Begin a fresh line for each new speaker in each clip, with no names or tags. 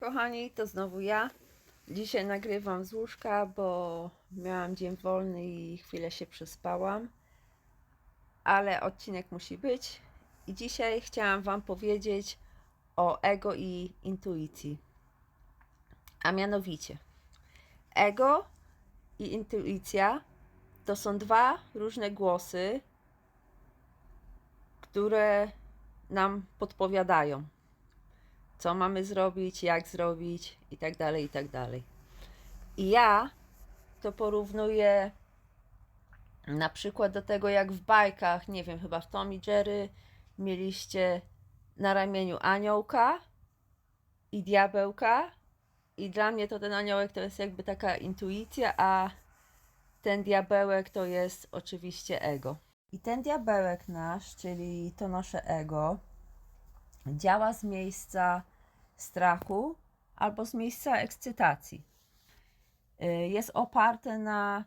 Kochani, to znowu ja. Dzisiaj nagrywam z łóżka, bo miałam dzień wolny i chwilę się przespałam. Ale odcinek musi być. I dzisiaj chciałam Wam powiedzieć o ego i intuicji. A mianowicie, ego i intuicja to są dwa różne głosy, które nam podpowiadają co mamy zrobić, jak zrobić i tak dalej, i tak dalej. I ja to porównuję na przykład do tego, jak w bajkach, nie wiem, chyba w Tom i Jerry mieliście na ramieniu aniołka i diabełka i dla mnie to ten aniołek to jest jakby taka intuicja, a ten diabełek to jest oczywiście ego. I ten diabełek nasz, czyli to nasze ego, działa z miejsca strachu albo z miejsca ekscytacji. Y, Jest oparte na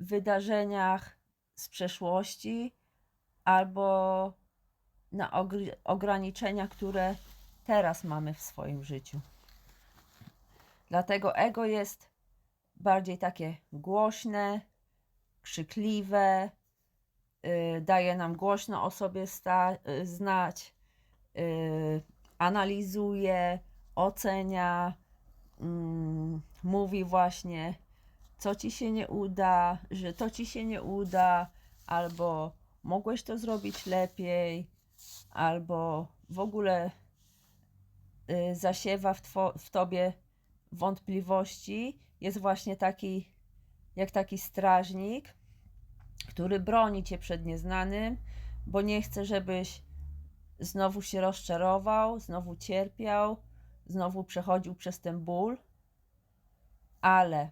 wydarzeniach z przeszłości albo na ogr- ograniczeniach, które teraz mamy w swoim życiu. Dlatego ego jest bardziej takie głośne, krzykliwe, y, daje nam głośno o sobie y, znać, analizuje, ocenia, mm, mówi właśnie, co ci się nie uda, że to ci się nie uda, albo mogłeś to zrobić lepiej, albo w ogóle y, zasiewa w, w tobie wątpliwości. Jest właśnie taki, jak taki strażnik, który broni cię przed nieznanym, bo nie chce, żebyś znowu się rozczarował, znowu cierpiał, znowu przechodził przez ten ból. Ale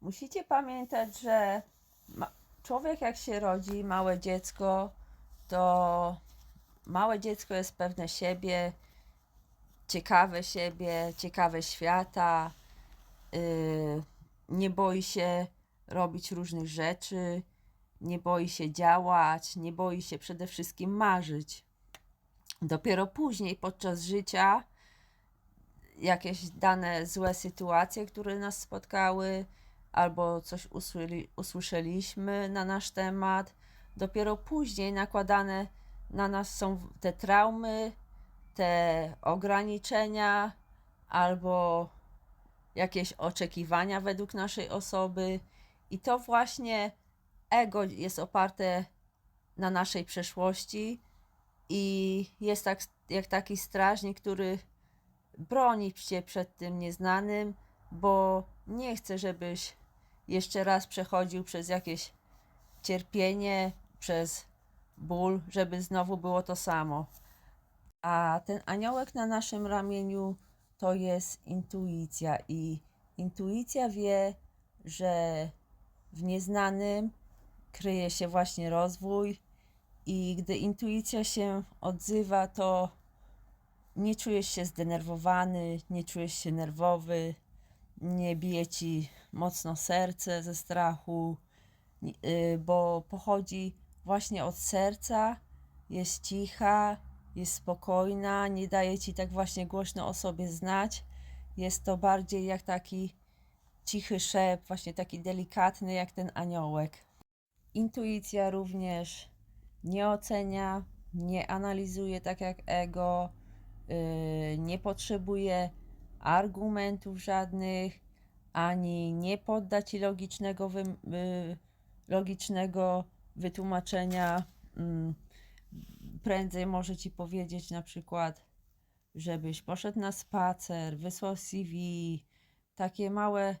musicie pamiętać, że człowiek jak się rodzi, małe dziecko, to małe dziecko jest pewne siebie, ciekawe siebie, ciekawe świata, yy, nie boi się robić różnych rzeczy, nie boi się działać, nie boi się przede wszystkim marzyć. Dopiero później, podczas życia, jakieś dane złe sytuacje, które nas spotkały, albo coś usłyli, usłyszeliśmy na nasz temat, dopiero później nakładane na nas są te traumy, te ograniczenia, albo jakieś oczekiwania według naszej osoby. I to właśnie ego jest oparte na naszej przeszłości i jest tak, jak taki strażnik, który broni cię przed tym nieznanym, bo nie chce, żebyś jeszcze raz przechodził przez jakieś cierpienie, przez ból, żeby znowu było to samo. A ten aniołek na naszym ramieniu to jest intuicja i intuicja wie, że w nieznanym kryje się właśnie rozwój i gdy intuicja się odzywa, to nie czujesz się zdenerwowany, nie czujesz się nerwowy, nie bije ci mocno serce ze strachu, y, bo pochodzi właśnie od serca, jest cicha, jest spokojna, nie daje ci tak właśnie głośno o sobie znać. Jest to bardziej jak taki cichy szept, właśnie taki delikatny jak ten aniołek. Intuicja również nie ocenia, nie analizuje tak jak ego, yy, nie potrzebuje argumentów żadnych, ani nie podda ci logicznego, wy, yy, logicznego wytłumaczenia. Mm, prędzej może ci powiedzieć na przykład, żebyś poszedł na spacer, wysłał CV, takie małe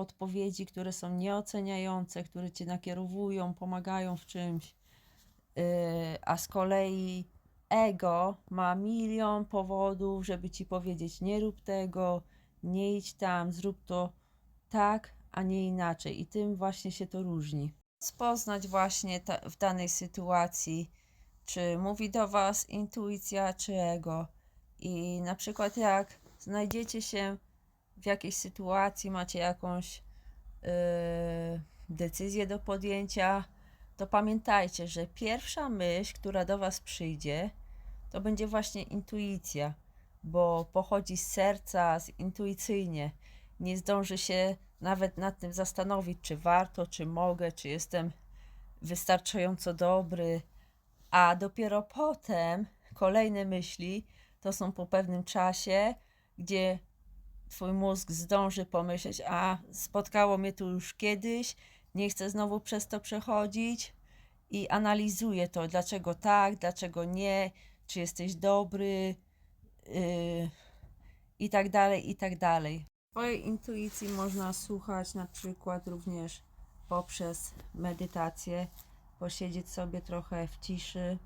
podpowiedzi, które są nieoceniające, które cię nakierowują, pomagają w czymś. Yy, a z kolei ego ma milion powodów, żeby ci powiedzieć: nie rób tego, nie idź tam, zrób to tak, a nie inaczej. I tym właśnie się to różni. Spoznać właśnie ta, w danej sytuacji, czy mówi do was intuicja, czy ego. I na przykład, jak znajdziecie się w jakiejś sytuacji, macie jakąś yy, decyzję do podjęcia, to pamiętajcie, że pierwsza myśl, która do Was przyjdzie, to będzie właśnie intuicja, bo pochodzi z serca, z intuicyjnie. Nie zdąży się nawet nad tym zastanowić, czy warto, czy mogę, czy jestem wystarczająco dobry, a dopiero potem kolejne myśli to są po pewnym czasie, gdzie twój mózg zdąży pomyśleć, a spotkało mnie to już kiedyś, nie chcę znowu przez to przechodzić i analizuje to, dlaczego tak, dlaczego nie, czy jesteś dobry yy, i tak dalej, i tak dalej. Twojej intuicji można słuchać na przykład również poprzez medytację, posiedzieć sobie trochę w ciszy,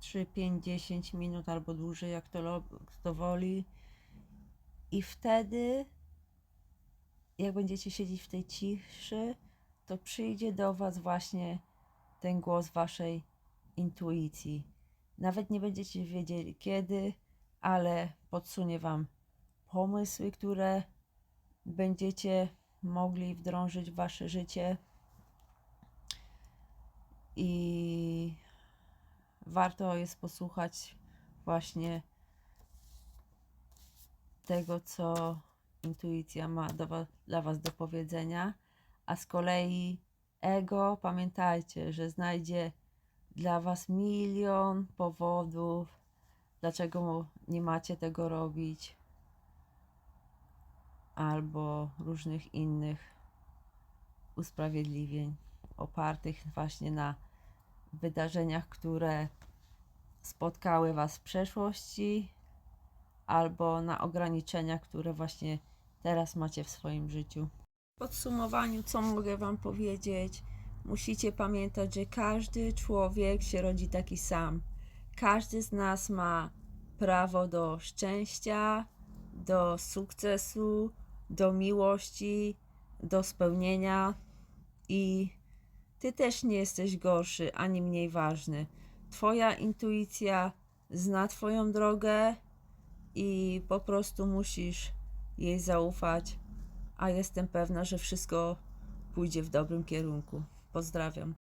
3, 5, 10 minut albo dłużej, jak to, kto woli. I wtedy, jak będziecie siedzieć w tej ciszy, to przyjdzie do Was właśnie ten głos Waszej intuicji. Nawet nie będziecie wiedzieli kiedy, ale podsunie Wam pomysły, które będziecie mogli wdrążyć w Wasze życie. I warto jest posłuchać właśnie tego, co intuicja ma do wa- dla Was do powiedzenia, a z kolei ego, pamiętajcie, że znajdzie dla Was milion powodów, dlaczego nie macie tego robić, albo różnych innych usprawiedliwień opartych właśnie na wydarzeniach, które spotkały Was w przeszłości, albo na ograniczeniach, które właśnie teraz macie w swoim życiu. W podsumowaniu, co mogę Wam powiedzieć? Musicie pamiętać, że każdy człowiek się rodzi taki sam. Każdy z nas ma prawo do szczęścia, do sukcesu, do miłości, do spełnienia i ty też nie jesteś gorszy ani mniej ważny. Twoja intuicja zna Twoją drogę i po prostu musisz jej zaufać, a jestem pewna, że wszystko pójdzie w dobrym kierunku. Pozdrawiam.